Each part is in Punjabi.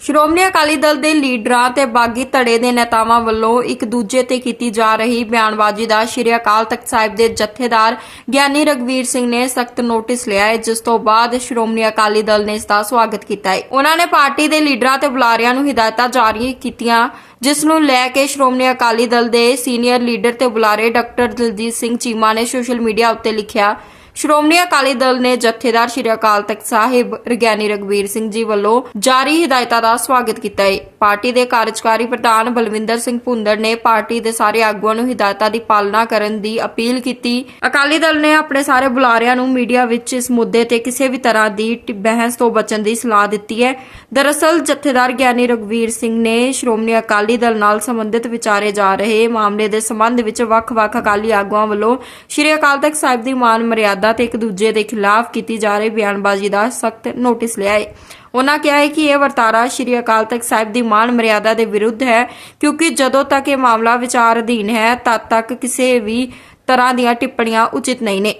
ਸ਼੍ਰੋਮਣੀ ਅਕਾਲੀ ਦਲ ਦੇ ਲੀਡਰਾਂ ਤੇ ਬਾਗੀ ਧੜੇ ਦੇ ਨੇਤਾਵਾਂ ਵੱਲੋਂ ਇੱਕ ਦੂਜੇ ਤੇ ਕੀਤੀ ਜਾ ਰਹੀ ਬਿਆਨਬਾਜ਼ੀ ਦਾ ਸ਼੍ਰੀ ਅਕਾਲ ਤਖਤ ਸਾਹਿਬ ਦੇ ਜਥੇਦਾਰ ਗਿਆਨੀ ਰਗਵੀਰ ਸਿੰਘ ਨੇ ਸਖਤ ਨੋਟਿਸ ਲਿਆ ਹੈ, ਜਿਸ ਤੋਂ ਬਾਅਦ ਸ਼੍ਰੋਮਣੀ ਅਕਾਲੀ ਦਲ ਨੇ ਇਸ ਦਾ ਸਵਾਗਤ ਕੀਤਾ ਹੈ। ਉਹਨਾਂ ਨੇ ਪਾਰਟੀ ਦੇ ਲੀਡਰਾਂ ਤੇ ਬੁਲਾਰਿਆਂ ਨੂੰ ਹਦਾਇਤਾਂ ਜਾਰੀ ਕੀਤੀਆਂ, ਜਿਸ ਨੂੰ ਲੈ ਕੇ ਸ਼੍ਰੋਮਣੀ ਅਕਾਲੀ ਦਲ ਦੇ ਸੀਨੀਅਰ ਲੀਡਰ ਤੇ ਬੁਲਾਰੇ ਡਾਕਟਰ ਦਲਜੀਤ ਸਿੰਘ ਚੀਮਾ ਨੇ ਸੋਸ਼ਲ ਮੀਡੀਆ ਉੱਤੇ ਲਿਖਿਆ ਸ਼੍ਰੋਮਣੀ ਅਕਾਲੀ ਦਲ ਨੇ ਜਥੇਦਾਰ ਸ਼੍ਰੀ ਅਕਾਲ ਤਖਤ ਸਾਹਿਬ ਰਗਿਆਨੀ ਰਗਵੀਰ ਸਿੰਘ ਜੀ ਵੱਲੋਂ ਜਾਰੀ ਹਦਾਇਤਾਂ ਦਾ ਸਵਾਗਤ ਕੀਤਾ ਹੈ। ਪਾਰਟੀ ਦੇ ਕਾਰਜਕਾਰੀ ਪ੍ਰਧਾਨ ਬਲਵਿੰਦਰ ਸਿੰਘ ਭੁੰਦਰ ਨੇ ਪਾਰਟੀ ਦੇ ਸਾਰੇ ਆਗੂਆਂ ਨੂੰ ਹਦਾਇਤਾਂ ਦੀ ਪਾਲਣਾ ਕਰਨ ਦੀ ਅਪੀਲ ਕੀਤੀ। ਅਕਾਲੀ ਦਲ ਨੇ ਆਪਣੇ ਸਾਰੇ ਬੁਲਾਰਿਆਂ ਨੂੰ ਮੀਡੀਆ ਵਿੱਚ ਇਸ ਮੁੱਦੇ ਤੇ ਕਿਸੇ ਵੀ ਤਰ੍ਹਾਂ ਦੀ ਬਹਿਸ ਤੋਂ ਬਚਣ ਦੀ ਸਲਾਹ ਦਿੱਤੀ ਹੈ। ਦਰਅਸਲ, ਜਥੇਦਾਰ ਗਿਆਨੀ ਰਗਵੀਰ ਸਿੰਘ ਨੇ ਸ਼੍ਰੋਮਣੀ ਅਕਾਲੀ ਦਲ ਨਾਲ ਸੰਬੰਧਿਤ ਵਿਚਾਰੇ ਜਾ ਰਹੇ ਮਾਮਲੇ ਦੇ ਸੰਬੰਧ ਵਿੱਚ ਵੱਖ-ਵੱਖ ਅਕਾਲੀ ਆਗੂਆਂ ਵੱਲੋਂ ਸ਼੍ਰੀ ਅਕਾਲ ਤਖਤ ਸਾਹਿਬ ਦੀ ਮਾਨ ਮਰਿਆਦਾ ਤੇ ਇੱਕ ਦੂਜੇ ਦੇ ਖਿਲਾਫ ਕੀਤੀ ਜਾ ਰਹੀ ਬਿਆਨਬਾਜ਼ੀ ਦਾ ਸਖਤ ਨੋਟਿਸ ਲਿਆ ਹੈ। ਉਹਨਾਂ ਕਿਹਾ ਹੈ ਕਿ ਇਹ ਵਰਤਾਰਾ ਸ਼੍ਰੀ ਅਕਾਲ ਤਖਤ ਸਾਹਿਬ ਦੀ ਮਾਨ ਮਰਿਆਦਾ ਦੇ ਵਿਰੁੱਧ ਹੈ, ਕਿਉਂਕਿ ਜਦੋਂ ਤੱਕ ਇਹ ਮਾਮਲਾ ਵਿਚਾਰ ਅਧੀਨ ਹੈ, ਤਦ ਤੱਕ ਕਿਸੇ ਵੀ ਤਰ੍ਹਾਂ ਦੀਆਂ ਟਿੱਪਣੀਆਂ ਉਚਿਤ ਨਹੀਂ ਨੇ।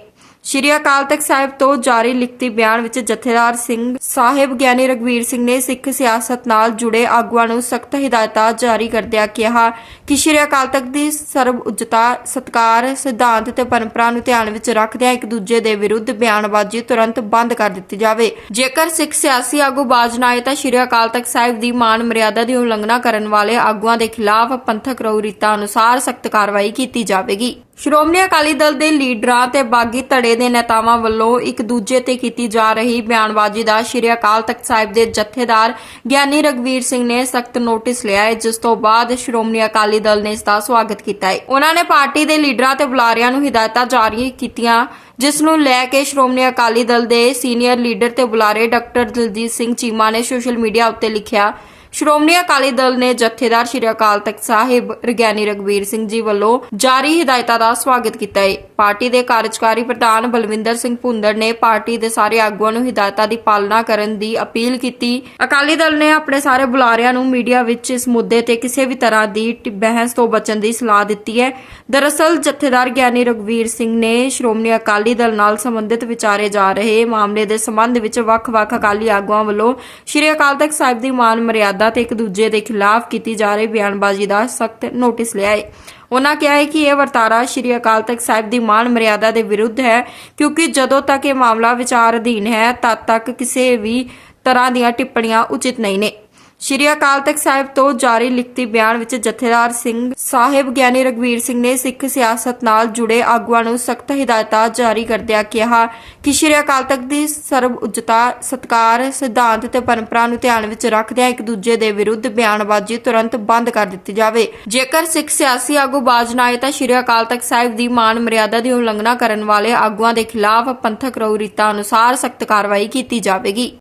ਸ਼੍ਰੀ ਅਕਾਲ ਤਖਤ ਸਾਹਿਬ ਤੋਂ ਜਾਰੀ ਲਿਖਤੀ ਬਿਆਨ ਵਿੱਚ ਜਥੇਦਾਰ ਸਿੰਘ ਸਾਹਿਬ ਗਿਆਨੀ ਰਗਵੀਰ ਸਿੰਘ ਨੇ ਸਿੱਖ ਸਿਆਸਤ ਨਾਲ ਜੁੜੇ ਆਗੂਆਂ ਨੂੰ ਸਖਤ ਹਦਾਇਤਾਂ ਜਾਰੀ ਕਰਦਿਆਂ ਕਿਹਾ ਕਿ ਸ਼੍ਰੀ ਅਕਾਲ ਤਖਤ ਦੀ ਸਰਬ ਉੱਚਤਾ, ਸਤਕਾਰ, ਸਿਧਾਂਤ ਤੇ ਪਰੰਪਰਾ ਨੂੰ ਧਿਆਨ ਵਿੱਚ ਰੱਖਦਿਆਂ ਇੱਕ ਦੂਜੇ ਦੇ ਵਿਰੁੱਧ ਬਿਆਨਬਾਜ਼ੀ ਤੁਰੰਤ ਬੰਦ ਕਰ ਦਿੱਤੀ ਜਾਵੇ। ਜੇਕਰ ਸਿੱਖ ਸਿਆਸੀ ਆਗੂ ਬਾਜ ਨਾ ਆਏ ਤਾਂ ਸ਼੍ਰੀ ਅਕਾਲ ਤਖਤ ਸਾਹਿਬ ਦੀ ਮਾਨ ਮਰਿਆਦਾ ਦੀ ਉਲੰਘਣਾ ਕਰਨ ਵਾਲੇ ਆਗੂਆਂ ਦੇ ਖਿਲਾਫ ਪੰਥਕ ਰਊ ਅਨੁਸਾਰ ਸਖਤ ਕਾਰਵਾਈ ਕੀਤੀ ਜਾਵੇਗੀ। ਸ਼੍ਰੋਮਣੀ ਅਕਾਲੀ ਦਲ ਦੇ ਲੀਡਰਾਂ ਤੇ ਬਾਗੀ ਧੜੇ ਦੇ ਨੇਤਾਵਾਂ ਵੱਲੋਂ ਇੱਕ ਦੂਜੇ ਤੇ ਕੀਤੀ ਜਾ ਰਹੀ ਬਿਆਨਬਾਜ਼ੀ ਦਾ ਸ਼੍ਰੀ ਅਕਾਲ ਤਖਤ ਸਾਹਿਬ ਦੇ ਜਥੇਦਾਰ ਗਿਆਨੀ ਰਗਵੀਰ ਸਿੰਘ ਨੇ ਸਖਤ ਨੋਟਿਸ ਲਿਆ ਹੈ, ਜਿਸ ਤੋਂ ਬਾਅਦ ਸ਼੍ਰੋਮਣੀ ਅਕਾਲੀ ਦਲ ਨੇ ਇਸ ਦਾ ਸਵਾਗਤ ਕੀਤਾ ਹੈ। ਉਹਨਾਂ ਨੇ ਪਾਰਟੀ ਦੇ ਲੀਡਰਾਂ ਤੇ ਬੁਲਾਰਿਆਂ ਨੂੰ ਹਦਾਇਤਾਂ ਜਾਰੀ ਕੀਤੀਆਂ, ਜਿਸ ਨੂੰ ਲੈ ਕੇ ਸ਼੍ਰੋਮਣੀ ਅਕਾਲੀ ਦਲ ਦੇ ਸੀਨੀਅਰ ਲੀਡਰ ਤੇ ਬੁਲਾਰੇ ਡਾਕਟਰ ਦਲਜੀਤ ਸਿੰਘ ਚੀਮਾ ਨੇ ਸੋਸ਼ਲ ਮੀਡੀਆ ਉੱਤੇ ਲਿਖਿਆ ਸ਼੍ਰੋਮਣੀ ਅਕਾਲੀ ਦਲ ਨੇ ਜਥੇਦਾਰ ਸ਼੍ਰੀ ਅਕਾਲ ਤਖਤ ਸਾਹਿਬ, ਰਗਿਆਨੀ ਰਗਵੀਰ ਸਿੰਘ ਜੀ ਵੱਲੋਂ ਜਾਰੀ ਹਦਾਇਤਾਂ ਦਾ ਸਵਾਗਤ ਕੀਤਾ ਹੈ ਪਾਰਟੀ ਦੇ ਕਾਰਜਕਾਰੀ ਪ੍ਰਧਾਨ ਬਲਵਿੰਦਰ ਸਿੰਘ ਭੁੰਦਰ ਨੇ ਪਾਰਟੀ ਦੇ ਸਾਰੇ ਆਗੂਆਂ ਨੂੰ ਹਦਾਇਤਾਂ ਦੀ ਪਾਲਣਾ ਕਰਨ ਦੀ ਅਪੀਲ ਕੀਤੀ। ਅਕਾਲੀ ਦਲ ਨੇ ਆਪਣੇ ਸਾਰੇ ਬੁਲਾਰਿਆਂ ਨੂੰ ਮੀਡੀਆ ਵਿੱਚ ਇਸ ਮੁੱਦੇ ਤੇ ਕਿਸੇ ਵੀ ਤਰ੍ਹਾਂ ਦੀ ਬਹਿਸ ਤੋਂ ਬਚਣ ਦੀ ਸਲਾਹ ਦਿੱਤੀ ਹੈ। ਦਰਅਸਲ, ਜਥੇਦਾਰ ਗਿਆਨੀ ਰਗਵੀਰ ਸਿੰਘ ਨੇ ਸ਼੍ਰੋਮਣੀ ਅਕਾਲੀ ਦਲ ਨਾਲ ਸੰਬੰਧਿਤ ਵਿਚਾਰੇ ਜਾ ਰਹੇ ਮਾਮਲੇ ਦੇ ਸੰਬੰਧ ਵਿੱਚ ਵੱਖ-ਵੱਖ ਅਕਾਲੀ ਆਗੂਆਂ ਵੱਲੋਂ ਸ਼੍ਰੀ ਅਕਾਲ ਤਖਤ ਸਾਹਿਬ ਦੀ ਮਾਨ ਮਰਿਆਦਾ ਤੇ ਇੱਕ ਦੂਜੇ ਦੇ ਖਿਲਾਫ ਕੀਤੀ ਜਾ ਰਹੀ ਬਿਆਨਬਾਜ਼ੀ ਦਾ ਸਖਤ ਨੋਟਿਸ ਲਿਆ ਹੈ। ਉਹਨਾਂ ਕਿਹਾ ਹੈ ਕਿ ਇਹ ਵਰਤਾਰਾ ਸ਼੍ਰੀ ਅਕਾਲ ਤਖਤ ਸਾਹਿਬ ਦੀ ਮਾਨ ਮਰਿਆਦਾ ਦੇ ਵਿਰੁੱਧ ਹੈ, ਕਿਉਂਕਿ ਜਦੋਂ ਤੱਕ ਇਹ ਮਾਮਲਾ ਵਿਚਾਰ ਅਧੀਨ ਹੈ, ਤਦ ਤੱਕ ਕਿਸੇ ਵੀ ਤਰ੍ਹਾਂ ਦੀਆਂ ਟਿੱਪਣੀਆਂ ਉਚਿਤ ਨਹੀਂ ਨੇ। ਸ਼੍ਰੀ ਅਕਾਲ ਤਖਤ ਸਾਹਿਬ ਤੋਂ ਜਾਰੀ ਲਿਖਤੀ ਬਿਆਨ ਵਿੱਚ ਜਥੇਦਾਰ ਸਿੰਘ ਸਾਹਿਬ ਗਿਆਨੀ ਰਗਵੀਰ ਸਿੰਘ ਨੇ ਸਿੱਖ ਸਿਆਸਤ ਨਾਲ ਜੁੜੇ ਆਗੂਆਂ ਨੂੰ ਸਖਤ ਹਦਾਇਤਾਂ ਜਾਰੀ ਕਰਦਿਆਂ ਕਿਹਾ ਕਿ ਸ਼੍ਰੀ ਅਕਾਲ ਤਖਤ ਦੀ ਸਰਬ ਉੱਚਤਾ ਸਤਕਾਰ, ਸਿਧਾਂਤ ਤੇ ਪਰੰਪਰਾ ਨੂੰ ਧਿਆਨ ਵਿੱਚ ਰੱਖਦਿਆਂ ਇੱਕ ਦੂਜੇ ਦੇ ਵਿਰੁੱਧ ਬਿਆਨਬਾਜ਼ੀ ਤੁਰੰਤ ਬੰਦ ਕਰ ਦਿੱਤੀ ਜਾਵੇ। ਜੇਕਰ ਸਿੱਖ ਸਿਆਸੀ ਆਗੂ ਬਾਜ ਨਾ ਆਏ ਤਾਂ ਸ਼੍ਰੀ ਅਕਾਲ ਤਖਤ ਸਾਹਿਬ ਦੀ ਮਾਨ ਮਰਿਆਦਾ ਦੀ ਉਲੰਘਣਾ ਕਰਨ ਵਾਲੇ ਆਗੂਆਂ ਦੇ ਖਿਲਾਫ ਪੰਥਕ ਰਊ ਰੀਤਾਂ ਅਨੁਸਾਰ ਸਖਤ ਕਾਰਵਾਈ ਕੀਤੀ ਜਾਵੇਗੀ।